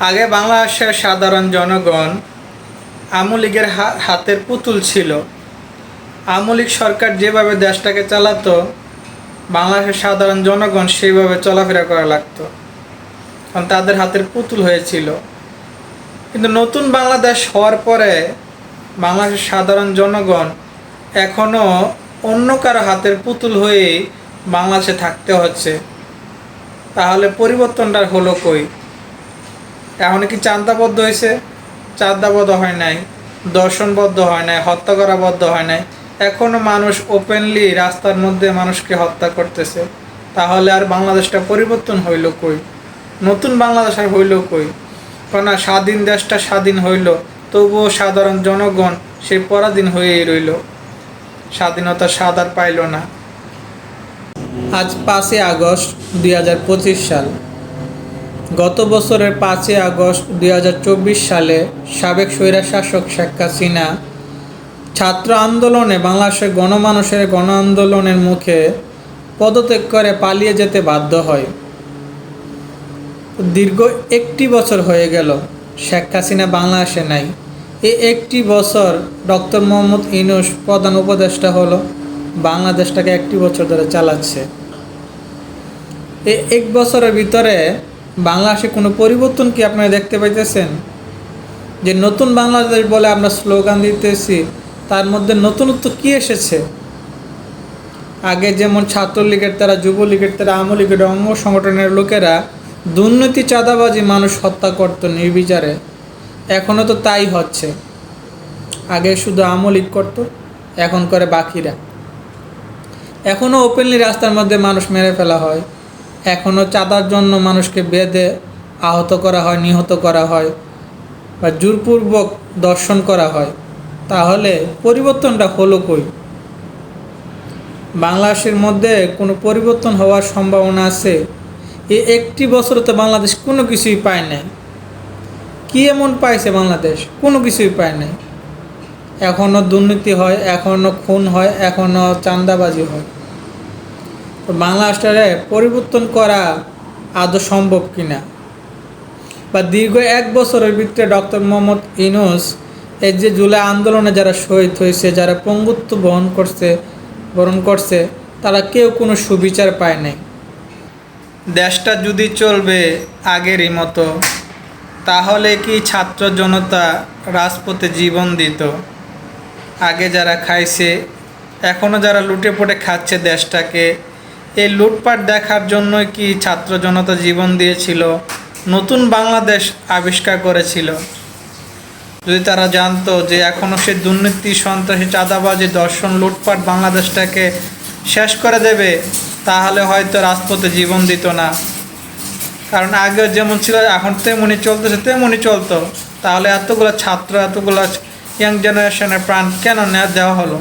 আগে বাংলাদেশের সাধারণ জনগণ আমলীগের হাতের পুতুল ছিল। আমলিক সরকার যেভাবে দেশটাকে চালাতো, বাংলাদেশের সাধারণ জনগণ সেইভাবে চলাফেরা করা লাগতো। কারণ তাদের হাতের পুতুল হয়েছিল। কিন্তু নতুন বাংলাদেশ হওয়ার পরে বাংলাদেশের সাধারণ জনগণ এখনও অন্য কারও হাতের পুতুল হয়েই বাংলাদেশে থাকতে হচ্ছে। তাহলে পরিবর্তনটা হলো কই? এখন কি চান্দাবদ্ধ হয়েছে। চাঁদাবদ্ধ হয় নাই, দর্শনবদ্ধ হয় নাই, হত্যা করাবদ্ধ হয় নাই। এখনও মানুষ ওপেনলি রাস্তার মধ্যে মানুষকে হত্যা করতেছে। তাহলে আর বাংলাদেশটা পরিবর্তন হইল কই? নতুন বাংলাদেশ আর হইল কই? কারণ স্বাধীন দেশটা স্বাধীন হইল, তবুও সাধারণ জনগণ সে পরাধীন হয়েই রইল। স্বাধীনতা স্বাদ আর পাইল না। আজ পাঁচই আগস্ট দুই হাজার পঁচিশ সাল। গত বছরের পাঁচই আগস্ট দুই হাজার চব্বিশ সালে সাবেক স্বৈরাশাসক শেখ হাসিনা ছাত্র আন্দোলনে বাংলাদেশের গণমানুষের গণ আন্দোলনের মুখে পদত্যাগ করে পালিয়ে যেতে বাধ্য হয়। দীর্ঘ একটি বছর হয়ে গেল শেখ হাসিনা বাংলাদেশে নাই। এই একটি বছর ডক্টর মোহাম্মদ ইনুস প্রধান উপদেষ্টা হলো, বাংলাদেশটাকে একটি বছর ধরে চালাচ্ছে। এই এক বছরের ভিতরে বাংলাদেশে কোনো পরিবর্তন কি আপনারা দেখতে পাইতেছেন? যে নতুন বাংলাদেশ বলে আমরা স্লোগান দিতেছি, তার মধ্যে নতুনত্ব কি এসেছে? আগে যেমন ছাত্রলীগের তারা, যুবলীগের তারা আওয়ামী লীগের অঙ্গ সংগঠনের লোকেরা দুর্নীতি, চাঁদাবাজি, মানুষ হত্যা করতো নির্বিচারে। এখনও তো তাই হচ্ছে। আগে শুধু আওয়ামী লীগ করতো, এখন করে বাকিরা। এখনও ওপেনলি রাস্তার মধ্যে মানুষ মেরে ফেলা হয়। এখনও চাঁদার জন্য মানুষকে বেঁধে আহত করা হয়, নিহত করা হয় বা জোরপূর্বক দর্শন করা হয়, তাহলে পরিবর্তনটা হলো কই? বাংলাদেশের মধ্যে কোনো পরিবর্তন হওয়ার সম্ভাবনা আছে? এই একটি বছরে তো বাংলাদেশ কোনো কিছুই পায় নাই। কী এমন পাইছে বাংলাদেশ? কোনো কিছুই পায় নাই। এখনও দুর্নীতি হয় এখনও খুন হয় এখনও চাঁদাবাজি হয়। তো বাংলাদেশটারে পরিবর্তন করা আদৌ সম্ভব কিনা? বা দীর্ঘ এক বছরের ভিতরে ডক্টর মোহাম্মদ ইনুস এই যে জুলাই আন্দোলনে যারা শহীদ হয়েছে, যারা পঙ্গুত্ব বহন করছে, বরণ করছে, তারা কেউ কোনো সুবিচার পায় নাই। দেশটা যদি চলবে আগেরই মতো, তাহলে কি ছাত্র জনতা রাজপথে জীবন দিত? আগে যারা খাইছে এখনও যারা লুটে পড়ে খাচ্ছে দেশটাকে এই লুটপাট দেখার জন্যই কি ছাত্র জনতা জীবন দিয়েছিল? নতুন বাংলাদেশ আবিষ্কার করেছিল। যদি তারা জানতো যে এখনও সে দুর্নীতি, সন্ত্রাসী, চাঁদাবাজি দর্শন লুটপাট বাংলাদেশটাকে শেষ করে দেবে, তাহলে হয়তো রাজপথে জীবন দিত না। কারণ আগে যেমন ছিল, এখন তেমনই চলতেছে, তেমনই চলতো। তাহলে এতগুলো ছাত্র, এতগুলো ইয়াং জেনারেশনের প্রাণ কেন নেওয়া দেওয়া হলো?